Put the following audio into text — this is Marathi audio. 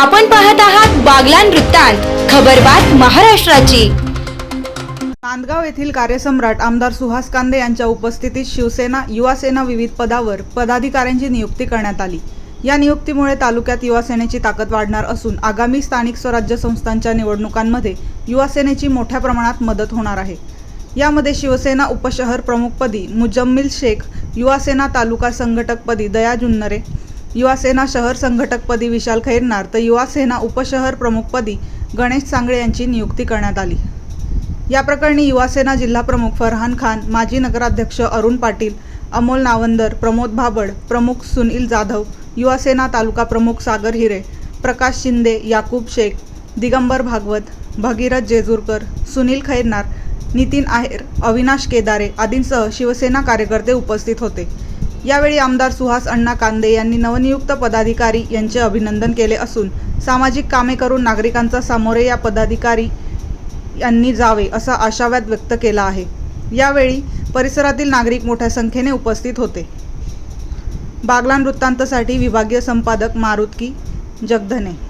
आपण पाहत आहात बागलान वृत्तांत खबरबात महाराष्ट्राची. नांदगाव येथील कार्यसम्राट आमदार सुहास कांदे यांच्या उपस्थितीत शिवसेना युवासेना विविध पदावर पदाधिकाऱ्यांची नियुक्ती करण्यात आली. या नियुक्तीमुळे तालुक्यात युवासेनेची ताकद वाढणार असून आगामी स्थानिक स्वराज्य संस्थांच्या निवडणुकांमध्ये युवासेनेची मोठ्या प्रमाणात मदत होणार आहे. यामध्ये शिवसेना उपशहर प्रमुखपदी मुजम्मिल शेख युवासेना तालुका संघटकपदी दया जुन्नरे युवासेना शहर संघटकपदी विशाल खैरनार तर युवासेना उपशहर प्रमुखपदी गणेश सांगळे यांची नियुक्ती करण्यात आली. या प्रकरणी युवासेना जिल्हाप्रमुख फरहान खान माजी नगराध्यक्ष अरुण पाटील अमोल नावंदर प्रमोद भाबड प्रमुख सुनील जाधव युवासेना तालुका प्रमुख सागर हिरे प्रकाश शिंदे याकूब शेख दिगंबर भागवत भगीरथ जेजूरकर सुनील खैरनार नितीन आहेर अविनाश केदारे आदींसह शिवसेना कार्यकर्ते उपस्थित होते. यावेळी आमदार सुहास अण्णा कांदे यांनी नवनियुक्त पदाधिकारी यांचे अभिनंदन केले असून सामाजिक कामे करून नागरिकांचा सामोरे या पदाधिकारी यांनी जावे असा आशावाद व्यक्त केला आहे. यावेळी परिसरातील नागरिक मोठ्या संख्येने उपस्थित होते. बागलान वृत्तांतसाठी विभागीय संपादक मारुतकी जगधने.